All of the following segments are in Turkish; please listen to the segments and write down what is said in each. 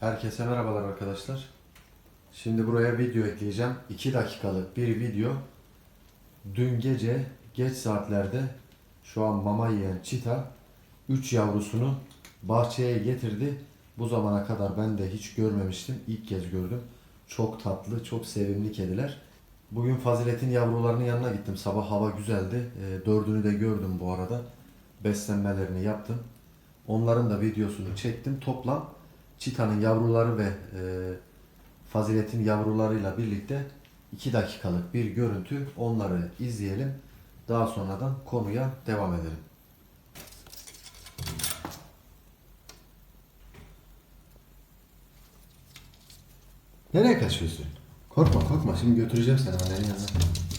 Herkese merhabalar arkadaşlar. Şimdi buraya video ekleyeceğim. 2 dakikalık bir video. Dün gece geç saatlerde şu an mama yiyen çita 3 yavrusunu bahçeye getirdi. Bu zamana kadar ben de hiç görmemiştim. İlk kez gördüm. Çok tatlı, çok sevimli kediler. Bugün Fazilet'in yavrularının yanına gittim. Sabah hava güzeldi. E, dördünü de gördüm bu arada. Beslenmelerini yaptım. Onların da videosunu çektim. Toplam Çita'nın yavruları ve e, Fazilet'in yavrularıyla birlikte 2 dakikalık bir görüntü. Onları izleyelim. Daha sonradan konuya devam edelim. Nereye kaçıyorsun? Korkma korkma şimdi götüreceğim seni annenin yanına.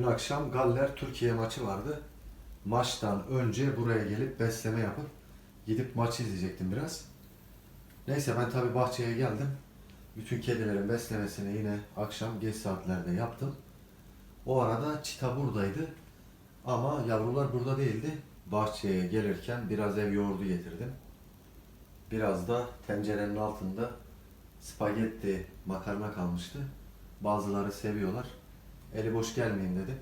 Dün akşam Galler Türkiye maçı vardı. Maçtan önce buraya gelip besleme yapıp gidip maçı izleyecektim biraz. Neyse ben tabi bahçeye geldim. Bütün kedilerin beslemesini yine akşam geç saatlerde yaptım. O arada çita buradaydı. Ama yavrular burada değildi. Bahçeye gelirken biraz ev yoğurdu getirdim. Biraz da tencerenin altında spagetti makarna kalmıştı. Bazıları seviyorlar. Eli boş gelmeyeyim dedim.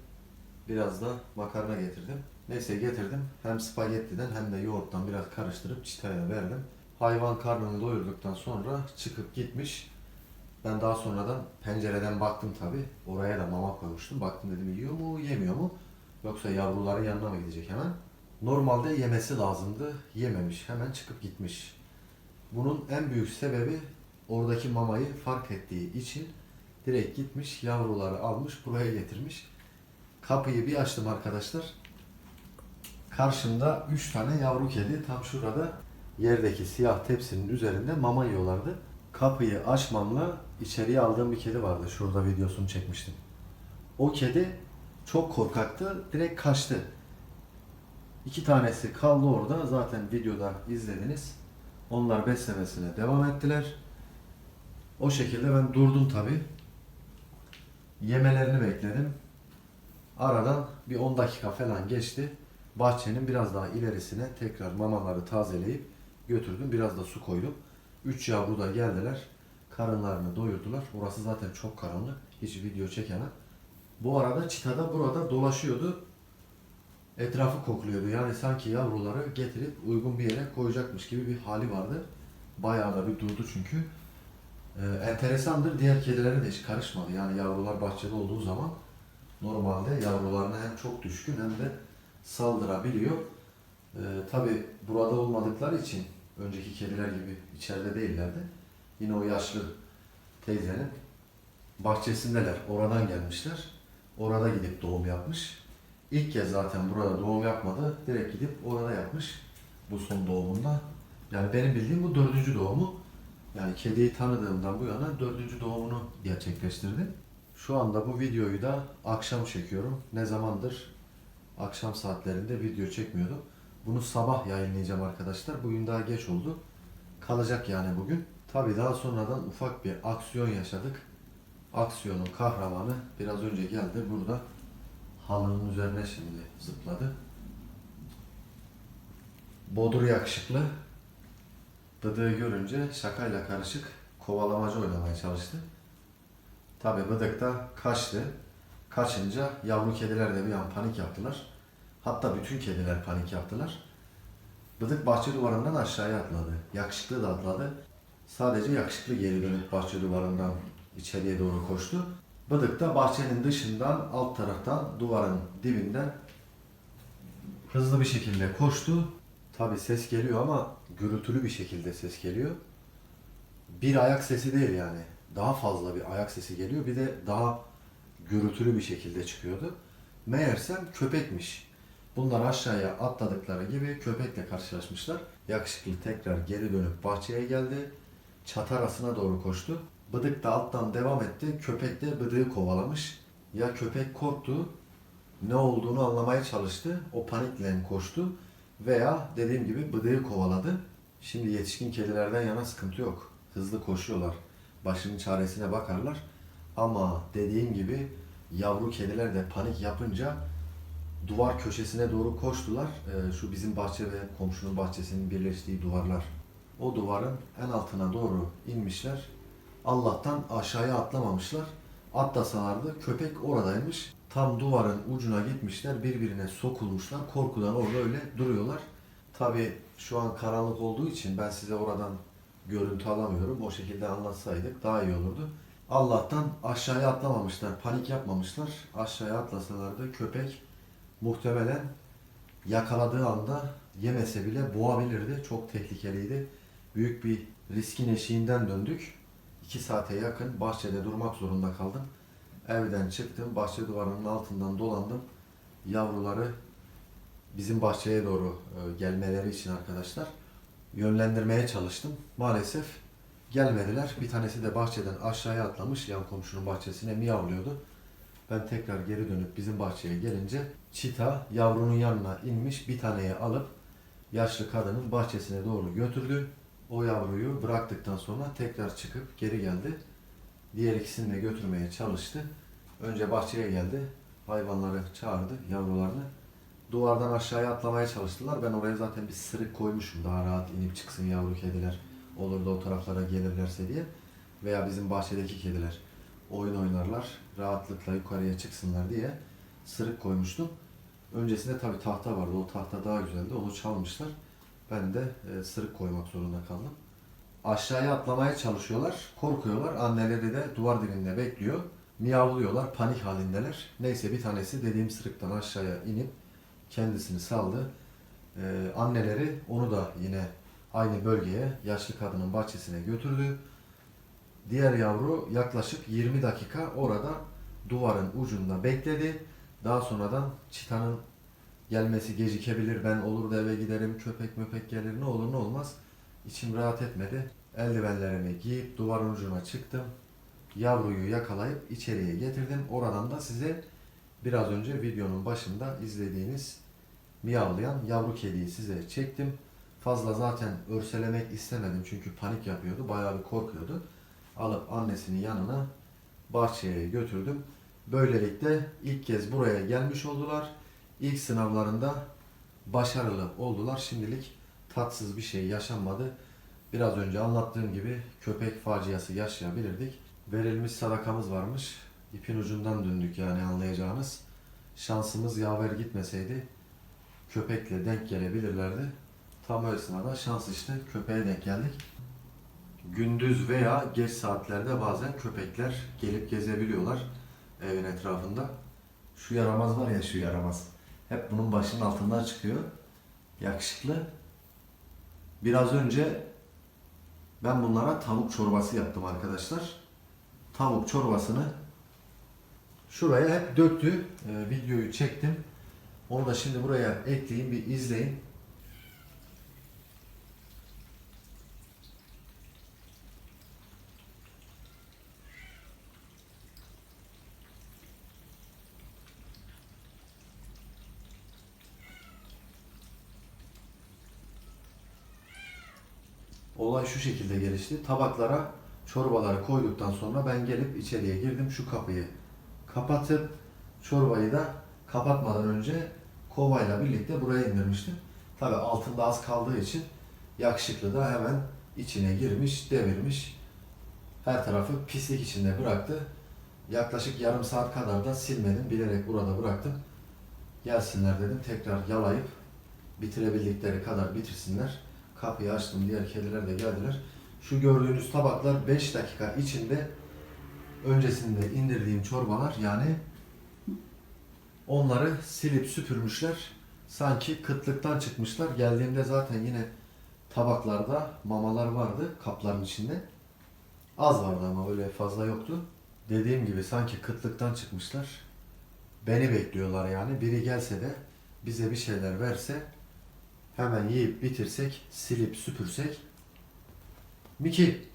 Biraz da makarna getirdim. Neyse getirdim. Hem spagettiden hem de yoğurttan biraz karıştırıp çitaya verdim. Hayvan karnını doyurduktan sonra çıkıp gitmiş. Ben daha sonradan pencereden baktım tabi. Oraya da mama koymuştum. Baktım dedim yiyor mu yemiyor mu? Yoksa yavruların yanına mı gidecek hemen? Normalde yemesi lazımdı. Yememiş. Hemen çıkıp gitmiş. Bunun en büyük sebebi oradaki mamayı fark ettiği için direkt gitmiş yavruları almış buraya getirmiş. Kapıyı bir açtım arkadaşlar. Karşımda 3 tane yavru kedi tam şurada yerdeki siyah tepsinin üzerinde mama yiyorlardı. Kapıyı açmamla içeriye aldığım bir kedi vardı. Şurada videosunu çekmiştim. O kedi çok korkaktı. Direkt kaçtı. İki tanesi kaldı orada. Zaten videoda izlediniz. Onlar beslemesine devam ettiler. O şekilde ben durdum tabi. Yemelerini bekledim. Aradan bir 10 dakika falan geçti. Bahçenin biraz daha ilerisine tekrar mamaları tazeleyip götürdüm. Biraz da su koydum. 3 yavru da geldiler. Karınlarını doyurdular. Orası zaten çok karanlık. Hiç video çekemem. Bu arada çitada burada dolaşıyordu. Etrafı kokluyordu. Yani sanki yavruları getirip uygun bir yere koyacakmış gibi bir hali vardı. Bayağı da bir durdu çünkü. Ee, enteresandır. Diğer kedilere de hiç karışmadı. Yani yavrular bahçede olduğu zaman normalde yavrularına hem çok düşkün hem de saldırabiliyor. Ee, Tabi burada olmadıkları için önceki kediler gibi içeride değillerdi. Yine o yaşlı teyzenin bahçesindeler. Oradan gelmişler. Orada gidip doğum yapmış. İlk kez zaten burada doğum yapmadı. Direkt gidip orada yapmış. bu son doğumunda. Yani benim bildiğim bu dördüncü doğumu. Yani kediyi tanıdığımdan bu yana dördüncü doğumunu gerçekleştirdi. Şu anda bu videoyu da akşam çekiyorum. Ne zamandır akşam saatlerinde video çekmiyordum. Bunu sabah yayınlayacağım arkadaşlar. Bugün daha geç oldu. Kalacak yani bugün. Tabii daha sonradan ufak bir aksiyon yaşadık. Aksiyonun kahramanı biraz önce geldi burada. Halının üzerine şimdi zıpladı. Bodur yakışıklı. Bıdığı görünce şakayla karışık kovalamacı oynamaya çalıştı. Tabi bıdık da kaçtı. Kaçınca yavru kediler de bir an panik yaptılar. Hatta bütün kediler panik yaptılar. Bıdık bahçe duvarından aşağıya atladı. Yakışıklı da atladı. Sadece yakışıklı geri dönüp bahçe duvarından içeriye doğru koştu. Bıdık da bahçenin dışından alt taraftan duvarın dibinden hızlı bir şekilde koştu. Tabi ses geliyor ama gürültülü bir şekilde ses geliyor. Bir ayak sesi değil yani. Daha fazla bir ayak sesi geliyor. Bir de daha gürültülü bir şekilde çıkıyordu. Meğersem köpekmiş. Bunlar aşağıya atladıkları gibi köpekle karşılaşmışlar. Yakışıklı tekrar geri dönüp bahçeye geldi. Çatı arasına doğru koştu. Bıdık da alttan devam etti. Köpek de bıdığı kovalamış. Ya köpek korktu, ne olduğunu anlamaya çalıştı. O panikle koştu. Veya dediğim gibi bıdığı kovaladı. Şimdi yetişkin kedilerden yana sıkıntı yok. Hızlı koşuyorlar. Başının çaresine bakarlar. Ama dediğim gibi yavru kediler de panik yapınca duvar köşesine doğru koştular. Ee, şu bizim bahçe ve komşunun bahçesinin birleştiği duvarlar. O duvarın en altına doğru inmişler. Allah'tan aşağıya atlamamışlar. Atlasalardı köpek oradaymış. Tam duvarın ucuna gitmişler, birbirine sokulmuşlar. Korkudan orada öyle duruyorlar. Tabi şu an karanlık olduğu için ben size oradan görüntü alamıyorum. O şekilde anlatsaydık daha iyi olurdu. Allah'tan aşağıya atlamamışlar, panik yapmamışlar. Aşağıya atlasalardı köpek muhtemelen yakaladığı anda yemese bile boğabilirdi. Çok tehlikeliydi. Büyük bir riskin eşiğinden döndük. 2 saate yakın bahçede durmak zorunda kaldım. Evden çıktım, bahçe duvarının altından dolandım. Yavruları bizim bahçeye doğru e, gelmeleri için arkadaşlar yönlendirmeye çalıştım. Maalesef gelmediler. Bir tanesi de bahçeden aşağıya atlamış yan komşunun bahçesine miyavlıyordu. Ben tekrar geri dönüp bizim bahçeye gelince çita yavrunun yanına inmiş bir taneyi alıp yaşlı kadının bahçesine doğru götürdü. O yavruyu bıraktıktan sonra tekrar çıkıp geri geldi. Diğer ikisini de götürmeye çalıştı. Önce bahçeye geldi. Hayvanları çağırdı, yavrularını. Duvardan aşağıya atlamaya çalıştılar. Ben oraya zaten bir sırık koymuşum. Daha rahat inip çıksın yavru kediler. Olur da o taraflara gelirlerse diye. Veya bizim bahçedeki kediler oyun oynarlar. Rahatlıkla yukarıya çıksınlar diye sırık koymuştum. Öncesinde tabii tahta vardı. O tahta daha güzeldi. Onu çalmışlar. Ben de e, sırık koymak zorunda kaldım. Aşağıya atlamaya çalışıyorlar. Korkuyorlar. Anneleri de duvar dibinde bekliyor. Miyavlıyorlar. Panik halindeler. Neyse bir tanesi dediğim sırıktan aşağıya inip kendisini saldı. Ee, anneleri onu da yine aynı bölgeye yaşlı kadının bahçesine götürdü. Diğer yavru yaklaşık 20 dakika orada duvarın ucunda bekledi. Daha sonradan çitanın gelmesi gecikebilir. Ben olur da eve giderim, köpek möpek gelir ne olur ne olmaz. İçim rahat etmedi. Eldivenlerimi giyip duvarın ucuna çıktım. Yavruyu yakalayıp içeriye getirdim. Oradan da size biraz önce videonun başında izlediğiniz miyavlayan yavru kediyi size çektim. Fazla zaten örselemek istemedim çünkü panik yapıyordu. Bayağı bir korkuyordu. Alıp annesinin yanına bahçeye götürdüm. Böylelikle ilk kez buraya gelmiş oldular. İlk sınavlarında başarılı oldular. Şimdilik tatsız bir şey yaşanmadı. Biraz önce anlattığım gibi köpek faciası yaşayabilirdik. Verilmiş sadakamız varmış. İpin ucundan döndük yani anlayacağınız. Şansımız yaver gitmeseydi köpekle denk gelebilirlerdi. Tam o esnada şans işte köpeğe denk geldik. Gündüz veya geç saatlerde bazen köpekler gelip gezebiliyorlar evin etrafında. Şu yaramaz var ya şu yaramaz. Hep bunun başının altından çıkıyor. Yakışıklı. Biraz önce ben bunlara tavuk çorbası yaptım arkadaşlar. Tavuk çorbasını şuraya hep döktü. Ee, videoyu çektim. Onu da şimdi buraya ekleyeyim bir izleyin. Olay şu şekilde gelişti. Tabaklara çorbaları koyduktan sonra ben gelip içeriye girdim. Şu kapıyı kapatıp çorbayı da kapatmadan önce kovayla birlikte buraya indirmiştim. Tabi altında az kaldığı için yakışıklı da hemen içine girmiş, devirmiş. Her tarafı pislik içinde bıraktı. Yaklaşık yarım saat kadar da silmedim. Bilerek burada bıraktım. Gelsinler dedim. Tekrar yalayıp bitirebildikleri kadar bitirsinler. Kapıyı açtım. Diğer kediler de geldiler. Şu gördüğünüz tabaklar 5 dakika içinde öncesinde indirdiğim çorbalar yani onları silip süpürmüşler. Sanki kıtlıktan çıkmışlar. Geldiğimde zaten yine tabaklarda mamalar vardı kapların içinde. Az vardı ama öyle fazla yoktu. Dediğim gibi sanki kıtlıktan çıkmışlar. Beni bekliyorlar yani. Biri gelse de bize bir şeyler verse hemen yiyip bitirsek, silip süpürsek. Miki.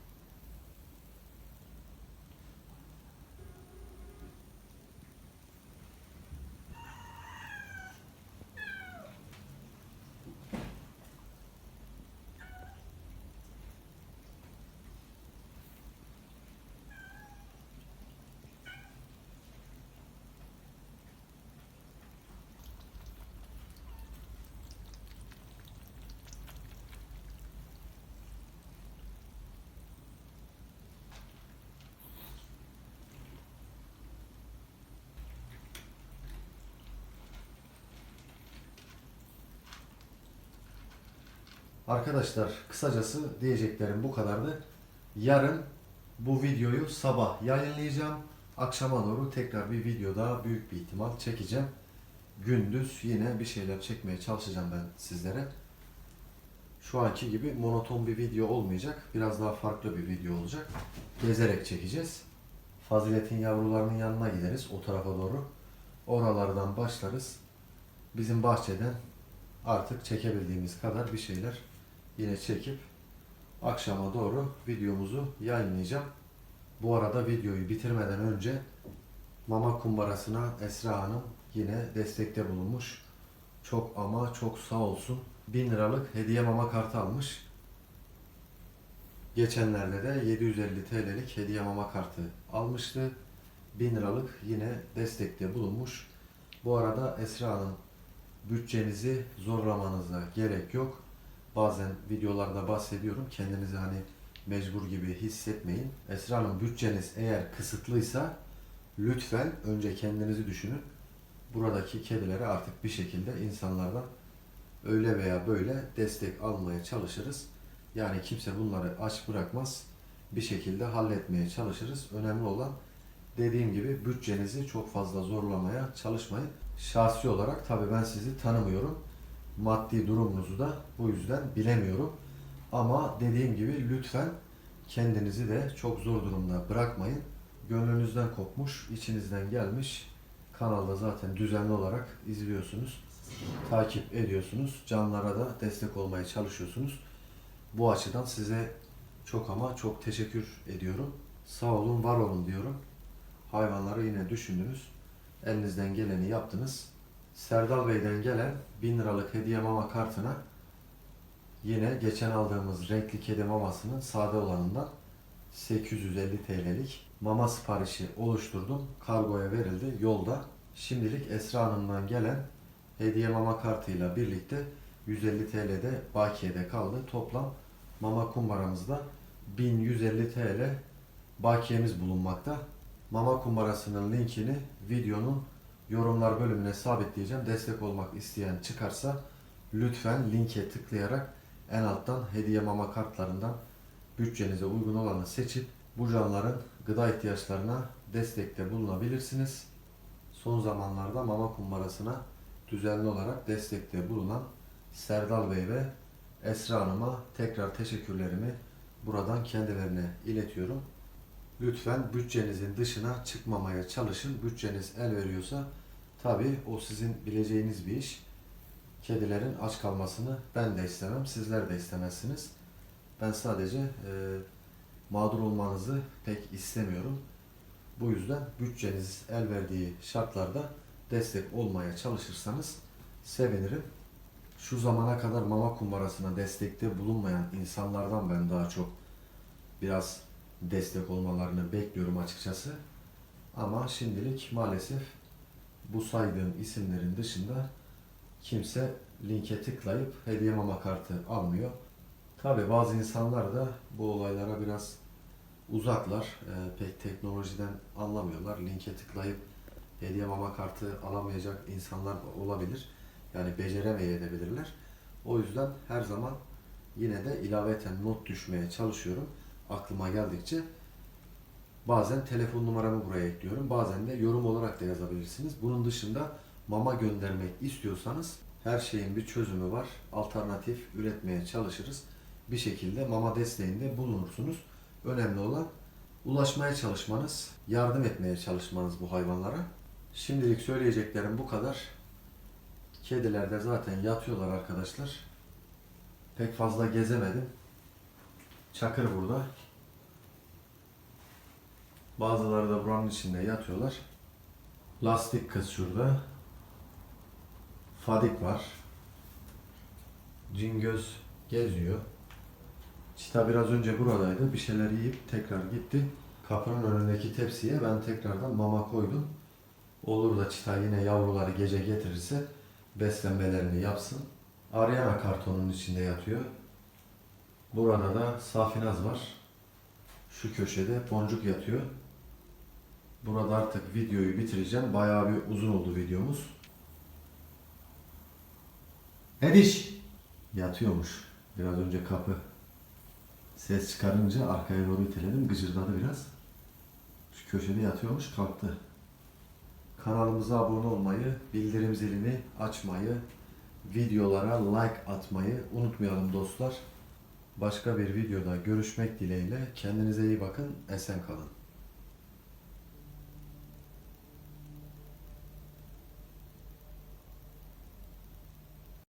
Arkadaşlar kısacası diyeceklerim bu kadardı. Yarın bu videoyu sabah yayınlayacağım. Akşama doğru tekrar bir video daha büyük bir ihtimal çekeceğim. Gündüz yine bir şeyler çekmeye çalışacağım ben sizlere. Şu anki gibi monoton bir video olmayacak. Biraz daha farklı bir video olacak. Gezerek çekeceğiz. Fazilet'in yavrularının yanına gideriz o tarafa doğru. Oralardan başlarız. Bizim bahçeden artık çekebildiğimiz kadar bir şeyler yine çekip akşama doğru videomuzu yayınlayacağım. Bu arada videoyu bitirmeden önce mama kumbarasına Esra Hanım yine destekte bulunmuş. Çok ama çok sağ olsun. 1000 liralık hediye mama kartı almış. Geçenlerde de 750 TL'lik hediye mama kartı almıştı. 1000 liralık yine destekte bulunmuş. Bu arada Esra Hanım bütçenizi zorlamanıza gerek yok. Bazen videolarda bahsediyorum. Kendinizi hani mecbur gibi hissetmeyin. Esra Hanım bütçeniz eğer kısıtlıysa lütfen önce kendinizi düşünün. Buradaki kedilere artık bir şekilde insanlardan öyle veya böyle destek almaya çalışırız. Yani kimse bunları aç bırakmaz. Bir şekilde halletmeye çalışırız. Önemli olan dediğim gibi bütçenizi çok fazla zorlamaya çalışmayın. Şahsi olarak tabii ben sizi tanımıyorum. Maddi durumunuzu da bu yüzden bilemiyorum. Ama dediğim gibi lütfen kendinizi de çok zor durumda bırakmayın. Gönlünüzden kopmuş, içinizden gelmiş. Kanalda zaten düzenli olarak izliyorsunuz. Takip ediyorsunuz. Canlara da destek olmaya çalışıyorsunuz. Bu açıdan size çok ama çok teşekkür ediyorum. Sağ olun, var olun diyorum. Hayvanları yine düşündünüz. Elinizden geleni yaptınız. Serdal Bey'den gelen 1000 liralık hediye mama kartına yine geçen aldığımız renkli kedi mamasının sade olanından 850 TL'lik mama siparişi oluşturdum. Kargoya verildi yolda. Şimdilik Esra Hanım'dan gelen hediye mama kartıyla birlikte 150 TL'de bakiyede kaldı. Toplam mama kumbaramızda 1150 TL bakiyemiz bulunmakta. Mama kumbarasının linkini videonun yorumlar bölümüne sabitleyeceğim. Destek olmak isteyen çıkarsa lütfen linke tıklayarak en alttan hediye mama kartlarından bütçenize uygun olanı seçip bu canlıların gıda ihtiyaçlarına destekte bulunabilirsiniz. Son zamanlarda mama kumbarasına düzenli olarak destekte bulunan Serdal Bey ve Esra Hanım'a tekrar teşekkürlerimi buradan kendilerine iletiyorum. Lütfen bütçenizin dışına çıkmamaya çalışın. Bütçeniz el veriyorsa tabi o sizin bileceğiniz bir iş. Kedilerin aç kalmasını ben de istemem, sizler de istemezsiniz. Ben sadece e, mağdur olmanızı pek istemiyorum. Bu yüzden bütçeniz el verdiği şartlarda destek olmaya çalışırsanız sevinirim. şu zamana kadar mama kumbarasına destekte bulunmayan insanlardan ben daha çok biraz destek olmalarını bekliyorum açıkçası. Ama şimdilik maalesef bu saydığım isimlerin dışında kimse linke tıklayıp hediye mama kartı almıyor. Tabi bazı insanlar da bu olaylara biraz uzaklar. Ee, pek teknolojiden anlamıyorlar. Linke tıklayıp hediye mama kartı alamayacak insanlar olabilir. Yani beceremeyebilirler. O yüzden her zaman yine de ilaveten not düşmeye çalışıyorum. Aklıma geldikçe bazen telefon numaramı buraya ekliyorum. Bazen de yorum olarak da yazabilirsiniz. Bunun dışında mama göndermek istiyorsanız her şeyin bir çözümü var. Alternatif üretmeye çalışırız. Bir şekilde mama desteğinde bulunursunuz. Önemli olan ulaşmaya çalışmanız, yardım etmeye çalışmanız bu hayvanlara. Şimdilik söyleyeceklerim bu kadar. Kediler de zaten yatıyorlar arkadaşlar. Pek fazla gezemedim. Çakır burada. Bazıları da buranın içinde yatıyorlar. Lastik kız şurada. Fadik var. Cingöz geziyor. Çita biraz önce buradaydı. Bir şeyler yiyip tekrar gitti. Kapının önündeki tepsiye ben tekrardan mama koydum. Olur da çita yine yavruları gece getirirse beslenmelerini yapsın. Ariana kartonun içinde yatıyor. Burada da Safinaz var. Şu köşede boncuk yatıyor. Burada artık videoyu bitireceğim. Bayağı bir uzun oldu videomuz. Ediş yatıyormuş. Biraz önce kapı ses çıkarınca arkaya doğru iteledim. Gıcırdadı biraz. Şu köşede yatıyormuş kalktı. Kanalımıza abone olmayı, bildirim zilini açmayı, videolara like atmayı unutmayalım dostlar. Başka bir videoda görüşmek dileğiyle. Kendinize iyi bakın, esen kalın.